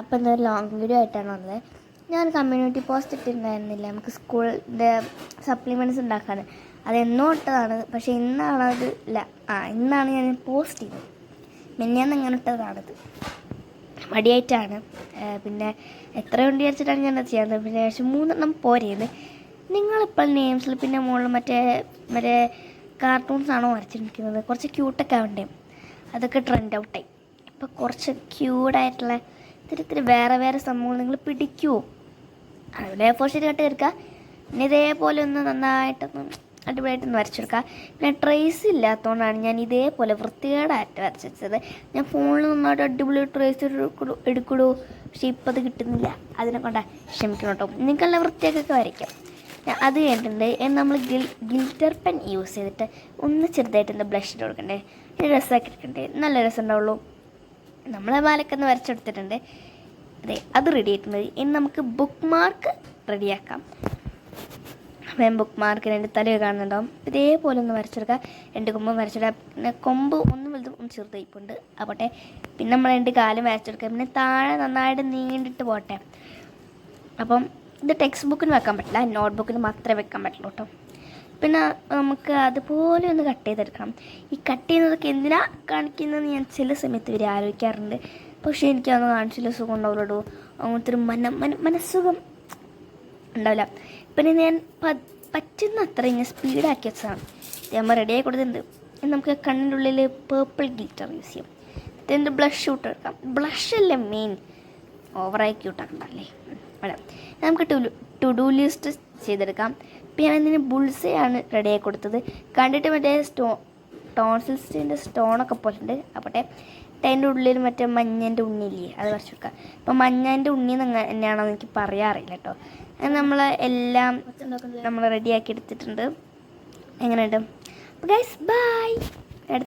അപ്പോൾ ഇന്നൊരു long video ആയിട്ടാണ് വന്നത്. ഞാൻ കമ്മ്യൂണിറ്റി പോസ്റ്റ് ഇട്ടിട്ടുണ്ടായിരുന്നില്ല. നമുക്ക് സ്കൂളിന്റെ സപ്ലിമെന്റ്സ് ഉണ്ടാക്കാൻ. അത് എന്നോ ഇട്ടതാണ്. പക്ഷേ ഇന്നാണ് അത് ഇല്ല. ആ ഇന്നാണ് ഞാൻ പോസ്റ്റ് ചെയ്തത്. മിന്നാന്ന് അങ്ങനെ ഇട്ടതാണത്. മടിയായിട്ടാണ്. പിന്നെ എത്ര ഉണ്ട് വിചാരിച്ചിട്ടാണ് ഞാനത് ചെയ്യാറ് പിന്നെ പക്ഷേ മൂന്നെണ്ണം പോരേത് നിങ്ങളിപ്പോൾ നെയിംസിൽ പിന്നെ മുകളിൽ മറ്റേ മറ്റേ കാർട്ടൂൺസ് ആണോ വരച്ചിരിക്കുന്നത്? കുറച്ച് ക്യൂട്ടൊക്കെ ആവണ്ടേ? അതൊക്കെ ട്രെൻഡ് ഔട്ടായി ഇപ്പോൾ കുറച്ച് ക്യൂട്ടായിട്ടുള്ള ഇത്തിരി ഇത്തിരി വേറെ വേറെ സംഭവങ്ങൾ നിങ്ങൾ പിടിക്കുമോ അതുപോലെ ഫോർ ഷീറ്റ് കട്ട് എടുക്കുക പിന്നെ ഇതേപോലെ ഒന്ന് നന്നായിട്ടൊന്ന് അടിപൊളിയായിട്ടൊന്ന് വരച്ചെടുക്കുക പിന്നെ ട്രേസ് ഇല്ലാത്തതുകൊണ്ടാണ് ഞാൻ ഇതേപോലെ വൃത്തികേടായിട്ട് വരച്ചത് ഞാൻ ഫോണിൽ നന്നായിട്ട് അടിപൊളി ട്രേസ് എടുക്കുള്ളൂ പക്ഷേ ഇപ്പം അത് കിട്ടുന്നില്ല. അതിനെ കൊണ്ടാ ക്ഷമിക്കണം കേട്ടോ. നിങ്ങൾക്കെല്ലാം വൃത്തിയാക്കൊക്കെ വരയ്ക്കാം. അത് കഴിഞ്ഞിട്ടുണ്ട്. നമ്മൾ ഗിൽ ഗിൽറ്റർ പെൻ യൂസ് ചെയ്തിട്ട് ഒന്ന് ചെറുതായിട്ട് എന്താ ബ്ലഷ് ഇട്ട് കൊടുക്കണ്ടേ? രസമാക്കി എടുക്കണ്ടേ നല്ല രസം ഉണ്ടാവുള്ളൂ. നമ്മളെ ബാലക്കൊന്ന് വരച്ചെടുത്തിട്ടുണ്ട്. അതെ അത് റെഡി ആയിട്ടുണ്ട്. ഇനി നമുക്ക് ബുക്ക് മാർക്ക് റെഡിയാക്കാം അപ്പം ബുക്ക് മാർക്ക് രണ്ട് തലയൊക്കെ കാണുന്നുണ്ടാവും. ഇതേപോലെ ഒന്ന് വരച്ചെടുക്കുക രണ്ട് കൊമ്പ് വരച്ചെടുക്കുക പിന്നെ കൊമ്പ് ഒന്ന് വലുതും ഒന്ന് ചെറുതായിപ്പുണ്ട്. ആവട്ടെ. പിന്നെ നമ്മൾ രണ്ട് കാലും വരച്ചെടുക്കുക പിന്നെ താഴെ നന്നായിട്ട് നീണ്ടിട്ട് പോട്ടെ. അപ്പം ഇത് ടെക്സ്റ്റ് ബുക്കിന് വെക്കാൻ പറ്റില്ല. നോട്ട് ബുക്കിന് മാത്രമേ വെക്കാൻ പറ്റുള്ളൂ കേട്ടോ. പിന്നെ നമുക്ക് അതുപോലെ ഒന്ന് കട്ട് ചെയ്തെടുക്കണം. ഈ കട്ട് ചെയ്യുന്നതൊക്കെ എന്തിനാ കാണിക്കുന്നതെന്ന് ഞാൻ ചില സമയത്ത് ഇവർ ആലോചിക്കാറുണ്ട്. പക്ഷേ എനിക്കതൊന്നും കാണിച്ചില്ല സുഖം ഉണ്ടാവുള്ളൂ അങ്ങനത്തെ ഒരു മന മന മനസ്സുഖം ഉണ്ടാവില്ല. പിന്നെ ഞാൻ പറ്റുന്ന അത്ര ഞാൻ സ്പീഡാക്കി വെച്ചതാണ്. നമ്മൾ റെഡിയായി കൊടുത്തിട്ടുണ്ട്. നമുക്ക് കണ്ണിന്റെ ഉള്ളിൽ പേർപ്പിൾ ഗ്ലിറ്റർ യൂസ് ചെയ്യാം. എന്നിട്ട് ബ്ലഷ് ഷൂട്ട് എടുക്കാം ബ്ലഷ് അല്ലേ മെയിൻ ഓവറായി ക്യൂട്ടാക്കണ്ടല്ലേ അവിടെ നമുക്ക് ടു ഡു ലിസ്റ്റ് ചെയ്തെടുക്കാം. ഇപ്പം ഞാൻ ഇതിന് ബുൾസയാണ് റെഡിയായി കൊടുത്തത്. കണ്ടിട്ട് മറ്റേ സ്റ്റോ ടോൺസിൽസിന്റെ സ്റ്റോണൊക്കെ പോലുണ്ട് അപ്പോട്ടെ ടൈന്റെ ഉള്ളിൽ മറ്റേ മഞ്ഞന്റെ ഉണ്ണിയില്ലേ അത് വരച്ചു കൊടുക്കാം. ഇപ്പം മഞ്ഞന്റെ ഉണ്ണി തന്നെയാണോ എനിക്ക് പറയാറില്ല കേട്ടോ അത് നമ്മൾ എല്ലാം നമ്മൾ റെഡിയാക്കി എടുത്തിട്ടുണ്ട്. എങ്ങനെയുണ്ട്? Guys bye